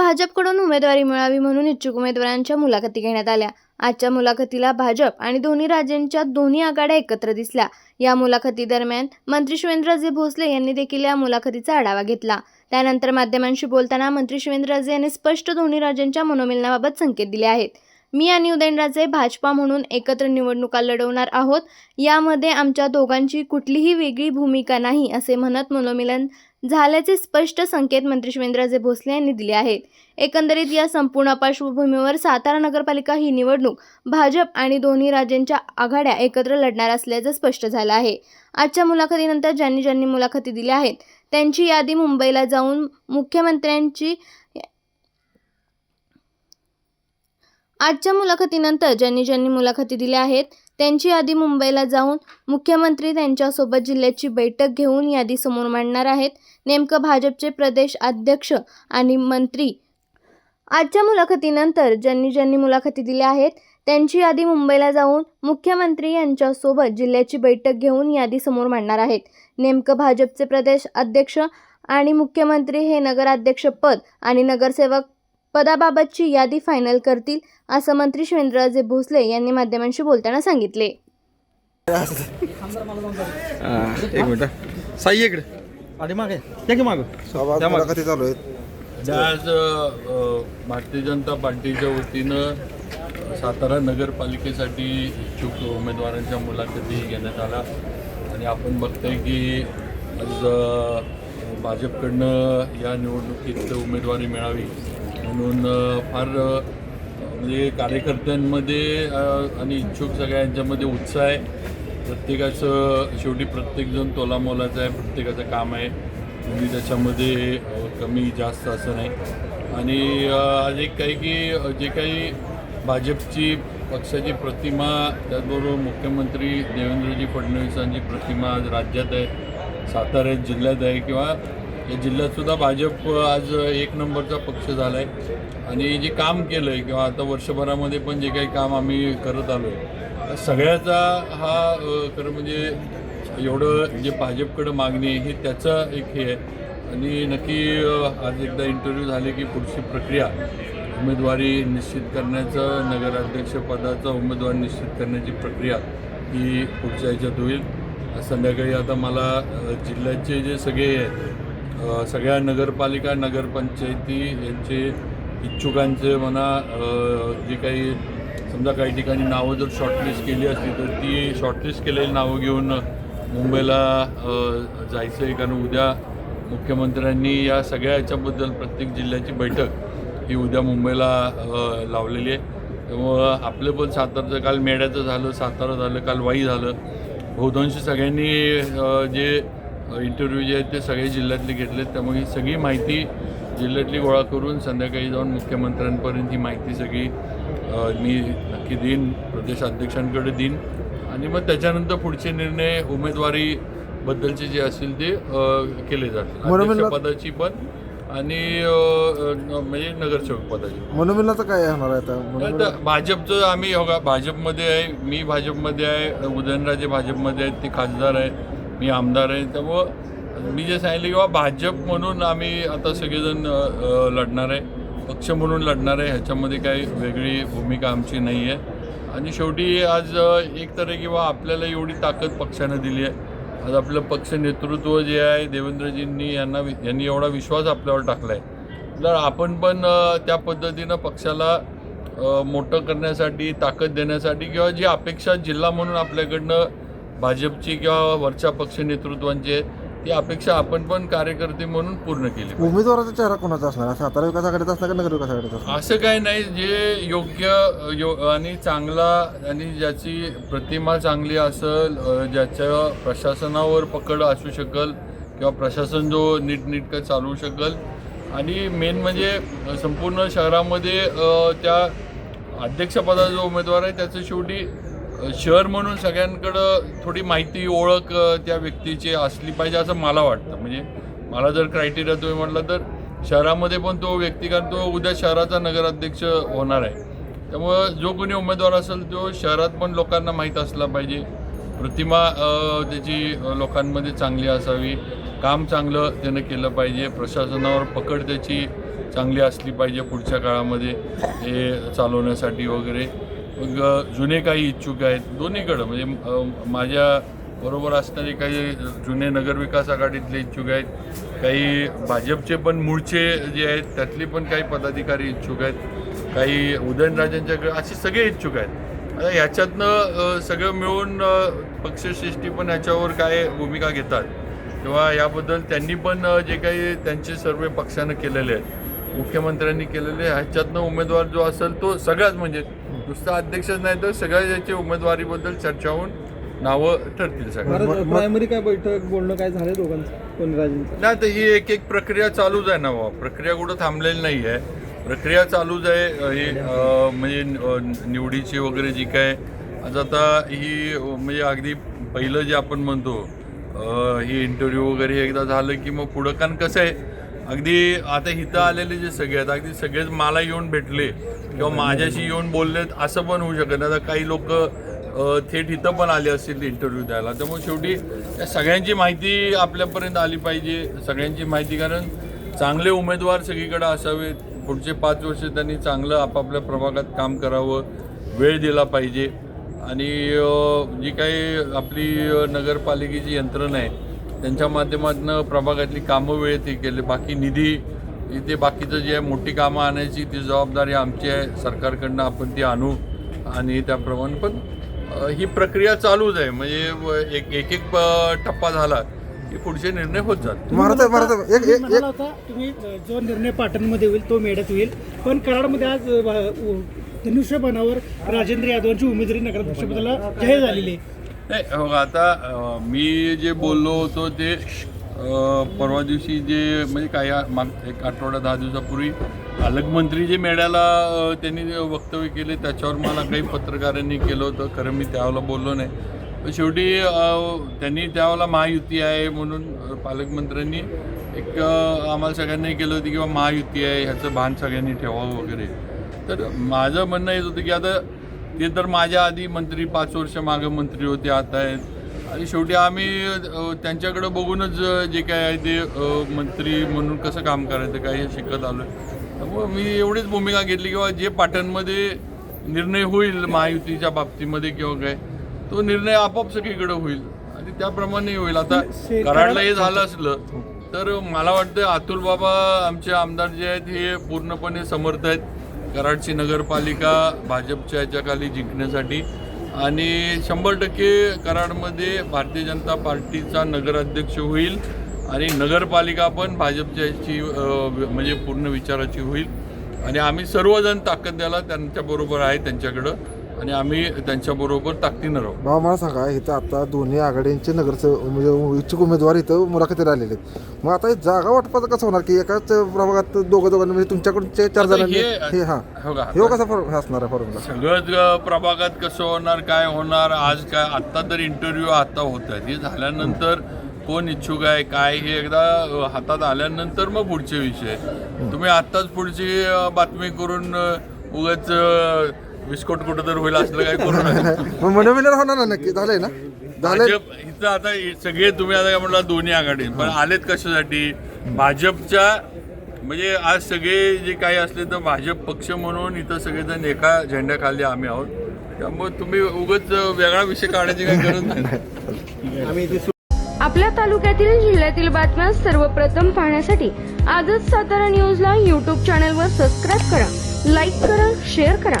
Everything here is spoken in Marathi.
भाजपकडून उमेदवारी मिळावी म्हणून इच्छुक उमेदवारांच्या मुलाखती घेण्यात आल्या. आजच्या मुलाखतीला भाजप आणि दोन्ही राज्यांच्या दोन्ही आघाड्या एकत्र दिसल्या. या मुलाखतीदरम्यान मंत्री शिवेंद्रराजे भोसले यांनी देखील या मुलाखतीचा आढावा घेतला. त्यानंतर माध्यमांशी बोलताना मंत्री शिवेंद्रराजे यांनी स्पष्ट दोन्ही राज्यांच्या मनोमिलनाबाबत संकेत दिले आहेत. मी आणि उदयनराजे भाजपा म्हणून एकत्र निवडणुका लढवणार आहोत. यामध्ये आमच्या दोघांची कुठलीही वेगळी भूमिका नाही असे म्हणत मनोमिलन झाल्याचे स्पष्ट संकेत मंत्री शिवेंद्रजे भोसले यांनी दिले आहेत. एकंदरीत या संपूर्ण पार्श्वभूमीवर सातारा नगरपालिका ही निवडणूक भाजप आणि दोन्ही राज्यांच्या आघाड्या एकत्र लढणार असल्याचं स्पष्ट झालं आहे. आजच्या मुलाखतीनंतर ज्यांनी ज्यांनी मुलाखती दिल्या आहेत त्यांची यादी मुंबईला जाऊन मुख्यमंत्र्यांची आजच्या मुलाखतीनंतर ज्यांनी ज्यांनी मुलाखती दिल्या आहेत त्यांची यादी मुंबईला जाऊन मुख्यमंत्री त्यांच्यासोबत जिल्ह्याची बैठक घेऊन यादी समोर मांडणार आहेत. नेमकं भाजपचे प्रदेश अध्यक्ष आणि मंत्री आजच्या मुलाखतीनंतर ज्यांनी ज्यांनी मुलाखती दिल्या आहेत त्यांची यादी मुंबईला जाऊन मुख्यमंत्री यांच्यासोबत जिल्ह्याची बैठक घेऊन यादी समोर मांडणार आहेत. नेमकं भाजपचे प्रदेश अध्यक्ष आणि मुख्यमंत्री हे नगराध्यक्षपद आणि नगरसेवक पदाबाबतची यादी फायनल करतील असं मंत्री शिवेंद्रराजे भोसले यांनी माध्यमांशी बोलताना सांगितले. एक मिनिट. साई इकडे. आणि मागे. या की मागं? सभा त्या मागं. मुलाखती चालू आहेत. आज भारतीय जनता पार्टीच्या वतीनं सातारा नगरपालिकेसाठी इच्छुक उमेदवारांच्या मुलाखती घेण्यात आला आणि आपण बघतोय की आज भाजपकडनं या निवडणुकीत उमेदवारी मिळावी. म्हणून फार म्हणजे कार्यकर्त्यांमध्ये आणि इच्छुक सगळ्यांच्यामध्ये उत्साह आहे. प्रत्येकाचं शेवटी प्रत्येकजण तोलामोलाचं आहे प्रत्येकाचं काम आहे. तुम्ही त्याच्यामध्ये कमी जास्त असं नाही. आणि आज एक काही की जे काही भाजपची पक्षाची प्रतिमा त्याचबरोबर मुख्यमंत्री देवेंद्रजी फडणवीसांची प्रतिमा आज राज्यात आहे सातारा जिल्ह्यात आहे किंवा या जिल्ह्यातसुद्धा भाजप आज एक नंबरचा पक्ष झाला आहे आणि जे काम केलं आहे किंवा आता वर्षभरामध्ये पण जे काही काम आम्ही करत आलो आहे सगळ्याचा हा खरं म्हणजे एवढं जे भाजपकडं मागणी आहे हे त्याचं एक हे आहे. आणि नक्की आज एकदा इंटरव्ह्यू झाले की पुढची प्रक्रिया उमेदवारी निश्चित करण्याचं नगराध्यक्षपदाचा उमेदवार निश्चित करण्याची प्रक्रिया ही पुढच्या ह्याच्यात होईल. संध्याकाळी आता मला जिल्ह्याचे जे सगळे सगळ्या नगरपालिका नगरपंचायती यांचे इच्छुकांचे म्हणा जे काही समजा काही ठिकाणी नावं जर शॉर्टलिस्ट केली असली तर ती शॉर्टलिस्ट केलेली नावं घेऊन मुंबईला जायचं आहे. कारण उद्या मुख्यमंत्र्यांनी या सगळ्या याच्याबद्दल प्रत्येक जिल्ह्याची बैठक ही उद्या मुंबईला लावलेली आहे. त्यामुळं आपलं पण सातारचं काल मेड्याचं झालं सातारा झालं काल वाई झालं. बहुतांशी सगळ्यांनी जे इंटरव्ह्यू जे आहेत ते सगळे जिल्ह्यातले घेतलेत. त्यामुळे ही सगळी माहिती जिल्ह्यातली गोळा करून संध्याकाळी जाऊन मुख्यमंत्र्यांपर्यंत ही माहिती सगळी मी नक्की देईन प्रदेशाध्यक्षांकडे देईन. आणि मग त्याच्यानंतर पुढचे निर्णय उमेदवारीबद्दलचे जे असतील ते केले जातील. अध्यक्षपदाची पण आणि म्हणजे नगरसेवक पदाची. मनोमिलनाचं काय होणार आहे आता भाजपचं आम्ही हो भाजपमध्ये आहे मी भाजपमध्ये आहे उदयनराजे भाजपमध्ये आहेत ते खासदार आहे. मी आमदार आहे त्यामुळं मी जे सांगितलं की बाबा भाजप म्हणून आम्ही आता सगळेजण लढणार आहे. पक्ष म्हणून लढणार आहे ह्याच्यामध्ये काही वेगळी भूमिका आमची नाही आहे. आणि शेवटी आज एक तर किंवा आपल्याला एवढी ताकद पक्षानं दिली आहे. आज आपलं पक्ष नेतृत्व जे आहे देवेंद्रजींनी यांना वि- यांनी एवढा विश्वास आपल्यावर टाकला आहे तर आपण पण त्या पद्धतीनं पक्षाला मोठं करण्यासाठी ताकद देण्यासाठी किंवा जी अपेक्षा जिल्हा म्हणून आपल्याकडनं भाजपची किंवा वरच्या पक्ष नेतृत्वांची ती अपेक्षा आपण पण कार्यकर्ते म्हणून पूर्ण केली. उमेदवाराचा चेहरा कोणाचा असणार? सातारा विकास आघाडीचा असणार का नगर विकास आघाडीचा असं काही नाही जे योग्य यो आणि चांगला आणि ज्याची प्रतिमा चांगली असेल ज्याच्या प्रशासनावर पकड असू शकेल किंवा प्रशासन जो नीटनीटकं चालवू शकेल आणि मेन म्हणजे संपूर्ण शहरामध्ये त्या अध्यक्षपदाचा जो उमेदवार आहे त्याचं शेवटी शहर म्हणून सगळ्यांकडं थोडी माहिती ओळख त्या व्यक्तीची असली पाहिजे असं मला वाटतं. म्हणजे मला जर क्रायटेरिया तुम्ही म्हटलं तर शहरामध्ये पण तो व्यक्ती कारण तो उद्या शहराचा नगराध्यक्ष होणार आहे. त्यामुळं जो कोणी उमेदवार असेल तो शहरात पण लोकांना माहीत असला पाहिजे. प्रतिमा त्याची लोकांमध्ये चांगली असावी. काम चांगलं त्यानं केलं पाहिजे. प्रशासनावर पकड त्याची चांगली असली पाहिजे पुढच्या काळामध्ये हे चालवण्यासाठी वगैरे. जुने काही इच्छुक आहेत दोन्हीकडं. म्हणजे माझ्या बरोबर असणारे काही जुने नगरविकास आघाडीतले इच्छुक आहेत काही भाजपचे पण मूळचे जे आहेत त्यातले पण काही पदाधिकारी इच्छुक आहेत काही उदयनराजांच्याकडे असे सगळे इच्छुक आहेत. आता ह्याच्यातनं सगळं मिळून पक्षश्रेष्ठी पण ह्याच्यावर काय भूमिका घेतात? किंवा याबद्दल त्यांनी पण जे काही त्यांचे सर्वे पक्षानं केलेले आहेत मुख्यमंत्र्यांनी केलेले ह्याच्यातनं उमेदवार जो असेल तो सगळ्याच म्हणजे नुसता अध्यक्षच नाही तर सगळ्या याच्या उमेदवारीबद्दल चर्चा होऊन नावं ठरतील सगळ्या. प्रायमरी काय बैठक बोलणं काय झालं दोघांचं? कोणी राजेंचं? नाही तर ही एक एक प्रक्रिया चालूच आहे ना बाबा प्रक्रिया कुठं थांबलेली नाही आहे. प्रक्रिया चालूच आहे ही म्हणजे निवडीची वगैरे जी काय. आज आता ही म्हणजे अगदी पहिलं जे आपण म्हणतो ही इंटरव्ह्यू वगैरे एकदा झालं की मग पुढं कारण कसं आहे अगदी आता इथं आलेले जे सगळे आहेत अगदी सगळेच मला येऊन भेटले किंवा माझ्याशी येऊन बोललेत असं पण होऊ शकत नाही. आता काही लोक थेट इथं पण आले असतील इंटरव्ह्यू द्यायला. त्यामुळे शेवटी सगळ्यांची माहिती आपल्यापर्यंत आली पाहिजे सगळ्यांची माहिती कारण चांगले उमेदवार सगळीकडे असावेत. पुढचे पाच वर्ष त्यांनी चांगलं आपापल्या प्रभागात काम करावं वेळ दिला पाहिजे. आणि जी काही आपली नगरपालिकेची यंत्रणा आहे त्यांच्या माध्यमातून प्रभागातली कामं वेळेत हे केले. बाकी निधी इथे बाकीचं जे आहे मोठी कामं आणायची ती जबाबदारी आमची आहे. सरकारकडनं आपण ती आणू आणि त्याप्रमाणे. पण ही प्रक्रिया चालूच आहे. म्हणजे एक एक एक टप्पा झाला की पुढचे निर्णय होत जातात महाराज महाराज एक तुम्ही एक म्हणाला होता तुम्ही अ, जो निर्णय पाटणमध्ये होईल तो मेढ्यात होईल. पण कराडमध्ये आज धनुष्यबाणावर राजेंद्र यादवांची उमेदवारी नगराध्यक्षपदाला जाहीर झालेली आहे. नाही हो, आता मी जे बोललो होतो ते परवा दिवशी जे म्हणजे काही माग एक आठवडा दहा दिवसापूर्वी पालकमंत्री जे मेळ्याला त्यांनी जे वक्तव्य केले त्याच्यावर मला काही पत्रकारांनी केलं होतं. खरं मी त्यावेळेला बोललो नाही. शेवटी त्यांनी त्यावेळेला महायुती आहे म्हणून पालकमंत्र्यांनी एक आम्हाला सगळ्यांनी केलं होतं किंवा महायुती आहे ह्याचं भान सगळ्यांनी ठेवावं वगैरे. तर माझं म्हणणं हेच होतं की आता ते तर माझ्या आधी मंत्री पाच वर्ष मागं मंत्री होते आता आहेत. आणि शेवटी आम्ही त्यांच्याकडे बघूनच जे काय आहे ते मंत्री म्हणून कसं काम करायचं काय हे शिकत आलो त्यामुळं मी एवढीच भूमिका घेतली किंवा जे पाटणमध्ये निर्णय होईल महायुतीच्या बाबतीमध्ये किंवा काय तो निर्णय आपोआप सगळीकडे होईल. आणि त्याप्रमाणे होईल. आता कराडला हे झालं असलं तर मला वाटतं अतुल बाबा आमचे आमदार जे आहेत हे पूर्णपणे समर्थ आहेत. कराडची नगरपालिका भाजपच्या याच्याखाली जिंकण्यासाठी. आणि शंभर टक्के कराडमध्ये भारतीय जनता पार्टीचा नगराध्यक्ष होईल आणि नगरपालिका पण भाजपच्याची म्हणजे पूर्ण विचाराची होईल. आणि आम्ही सर्वजण ताकद द्यायला त्यांच्याबरोबर आहे त्यांच्याकडं. आणि आम्ही त्यांच्याबरोबर ताकदीनं राहू. भाऊ मला सांगा इथं आता दोन्ही आघाडींचे नगरसेवक म्हणजे इच्छुक उमेदवार इथं मुलाखतीला आलेले आहेत. मग आता हे जागा वाटपाचं कसं होणार? की एकाच प्रभागात दोघं दोघांना म्हणजे तुमच्याकडचे चार आता जणांनी हे- हे हा. हो का? हे कसा फॉर्म असणार आहे फॉर्म्युला सगळंच अ, प्रभागात कसं होणार काय होणार? आज काय आत्ता तर इंटरव्ह्यू आता होत आहेत हे झाल्यानंतर कोण इच्छुक आहे काय? हे एकदा अ, हातात आल्यानंतर मग पुढचे विषय. तुम्ही आत्ताच पुढची अ, बातमी करून उगाच अ, विस्फोट कुठं तर होईल असलं काय करू नका. मग मनोमिलन होणार ना नक्की? झालंय ना? झालंय? भाजप इथं आता हे सगळे तुम्ही आता काय म्हणला दोन्ही आघाडी पण आलेत कशासाठी? भाजपच्या म्हणजे आज सगळे जे काही असले तर भाजप पक्ष म्हणून इथं सगळेजण एका झेंड्याखाली आम्ही आहोत. त्यामुळे तुम्ही उगाच वेगळा विषय काढायची काही गरज नाही. आपल्या तालुक्यातील जिल्ह्यातील बातम्या सर्वप्रथम पाहण्यासाठी आजच सातारा न्यूजला यूट्यूब चॅनलवर सबस्क्राईब करा लाईक करा शेअर करा.